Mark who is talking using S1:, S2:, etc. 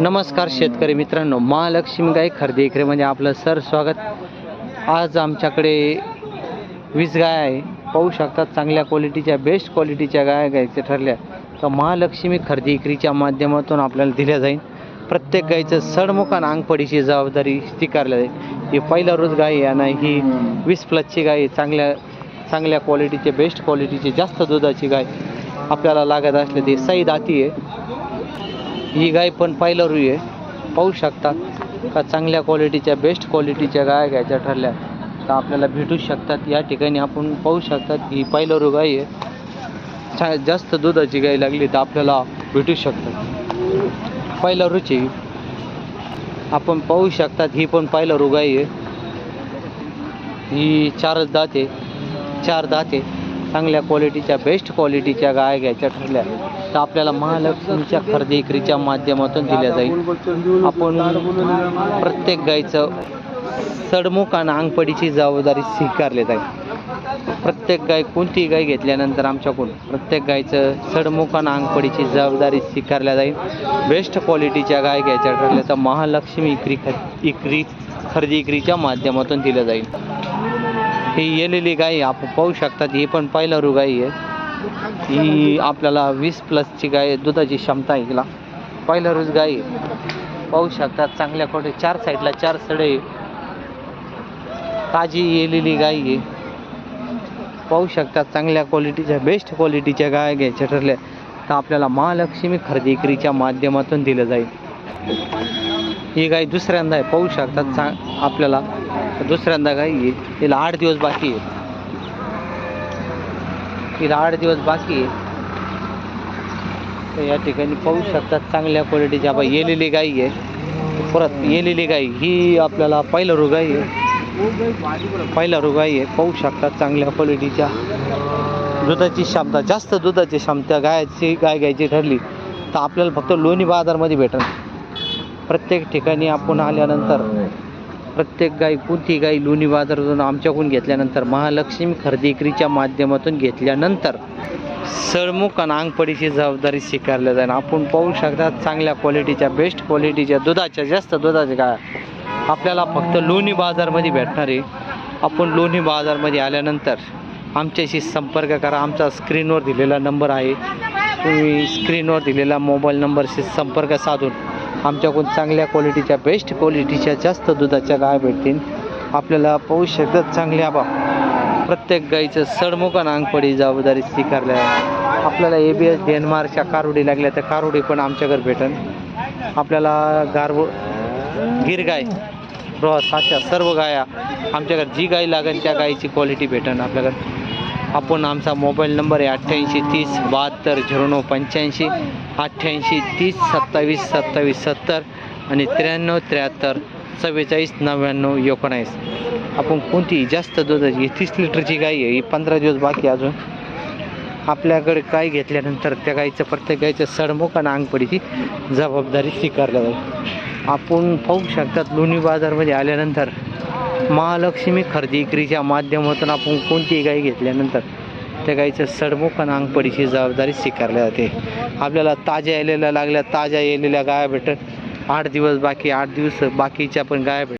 S1: नमस्कार शेतकरी मित्रांनो महालक्ष्मी गाय खरेदी विक्रीमध्ये आपलं सर स्वागत. आज आमच्याकडे वीस गाय आहे. पाहू शकतात चांगल्या क्वालिटीच्या बेस्ट क्वालिटीच्या गाय गायचं ठरल्या तर महालक्ष्मी खरेदी विक्रीच्या माध्यमातून आपल्याला दिल्या जाईल. प्रत्येक गायचं सडमुखान अंगपडीची जबाबदारी स्वीकारल्या जाईल. ही पहिला रोज गाय आहे आणि ही वीस प्लसची गाय आहे. चांगल्या चांगल्या क्वालिटीचे बेस्ट क्वालिटीची जास्त दुधाची गाय आपल्याला लागत असले ती सई दाती आहे. ही गाय पण पाहिलं रुई आहे पाहू शकतात का चांगल्या क्वालिटीच्या बेस्ट क्वालिटीच्या गाय घ्यायच्या ठरल्या तर आपल्याला भेटू शकतात. या ठिकाणी आपण पाहू शकतात ही पाहिलं गाय आहे. छा जास्त दुधाची गाय लागली तर आपल्याला भेटू शकतात. पहिलं रुची आपण पाहू शकतात ही पण पाहिलं गाय आहे. ही चारच दाते चार दाते चांगल्या क्वालिटीच्या बेस्ट क्वालिटीच्या गाय घ्यायच्या ठरल्या तर आपल्याला महालक्ष्मीच्या खरेदी विक्रीच्या माध्यमातून दिल्या जाईल. आपण प्रत्येक गायचं सडमुख आणि अंगपडीची जबाबदारी स्वीकारली जाईल. प्रत्येक गाय कोणतीही गाय घेतल्यानंतर आमच्याकडून प्रत्येक गायचं सडमुख आणि अंगपडीची जबाबदारी स्वीकारल्या जाईल. बेस्ट क्वालिटीच्या गाय घ्यायच्या ठरल्या तर महालक्ष्मी इकरी ख इकरी खरेदी विक्रीच्या माध्यमातून दिलं जाईल. ही येलेली गाय आपण पाहू शकतात ही पण पहिला रू गाई आहे. ही आपल्याला वीस प्लसची गाय दुधाची क्षमता आहे हिला. पहिला रोज गाय पाहू शकतात चांगल्या कोटे चार साईडला चार सडे ताजी येलेली गाय आहे. पाहू शकतात चांगल्या क्वालिटीच्या बेस्ट क्वालिटीच्या गाय घ्यायच्या ठरल्या तर आपल्याला महालक्ष्मी खरेदी विक्रीच्या माध्यमातून दिलं जाईल. ही गाय दुसऱ्यांदा आहे. पाहू शकतात चा आपल्याला दुसऱ्यांदा काय? तिला आठ दिवस बाकी आहे तिला आठ दिवस बाकी आहे तर या ठिकाणी पाहू शकतात चांगल्या क्वालिटीच्या बा येलेली गाई आहे. परत येलेली गाई ही आपल्याला पहिलं रुगाई आहे. पहिला रुगाई आहे. पाहू शकतात चांगल्या क्वालिटीच्या दुधाची क्षमता जास्त दुधाची क्षमता गायची गाय घ्यायची ठरली तर आपल्याला फक्त लोणी बाजारमध्ये भेटेल प्रत्येक ठिकाणी आपण आल्यानंतर प्रत्येक गाय कोणती गाय लोणी बाजारातून आमच्याकडून घेतल्यानंतर महालक्ष्मी खरेदी विक्रीच्या माध्यमातून घेतल्यानंतर सळमुख आणि अंगपडीची जबाबदारी स्वीकारल्या जाईल. आपण पाहू शकतात चांगल्या क्वालिटीच्या बेस्ट क्वालिटीच्या दुधाच्या जास्त दुधाच्या गाय. आपल्याला फक्त लोणी बाजारमध्ये भेटणार आहे. आपण लोणी बाजारमध्ये आल्यानंतर आमच्याशी संपर्क करा. आमचा स्क्रीनवर दिलेला नंबर आहे. तुम्ही स्क्रीनवर दिलेला मोबाईल नंबरशी संपर्क साधून आमच्याकडून चांगल्या क्वालिटीच्या बेस्ट क्वालिटीच्या जास्त दुधाच्या गाय भेटतील. आपल्याला पाहू शकतात चांगल्या बा प्रत्येक गाईचं सडमुख नांगपडी अंगपडी जबाबदारी स्वीकारल्या. आपल्याला ए बी एस डेनमार्कच्या कारुडी लागल्या तर कारुडी पण आमच्याकडे भेटन. आपल्याला गारवो गिर गाय. रॉस अशा सर्व गाया. आमच्याकडे जी गाय लागेल त्या गायीची क्वालिटी भेटेल आपल्याकडे. आपण आमचा मोबाईल नंबर आहे अठ्ठ्याऐंशी तीस बहात्तर झिरो नऊ पंच्याऐंशी अठ्ठ्याऐंशी तीस सत्तावीस सत्तावीस सत्तर आणि त्र्याण्णव त्र्याहत्तर चव्वेचाळीस नव्याण्णव एकोणावीस. आपण कोणती जास्त दुधाची तीस लिटरची गाई आहे ही पंधरा दिवस बाकी अजून. आपल्याकडे काय घेतल्यानंतर त्या गाईचं प्रत्येक गाईचं सडमुख आणि अंगपडीची जबाबदारी स्वीकारल्या जाईल. आपण पाहू शकतात लोणी बाजारमध्ये आल्यानंतर महालक्ष्मी खरेदी विक्रीच्या माध्यमातून आपण कोणतीही गाई घेतल्यानंतर त्या गाईचं सडमुख आणि अंगपडीची जबाबदारी स्वीकारल्या जाते. आपल्याला ताज्या यायला लागल्या ताज्या येलेल्या गाया भेटत आठ दिवस बाकी आठ दिवस बाकीच्या पण गाया भेट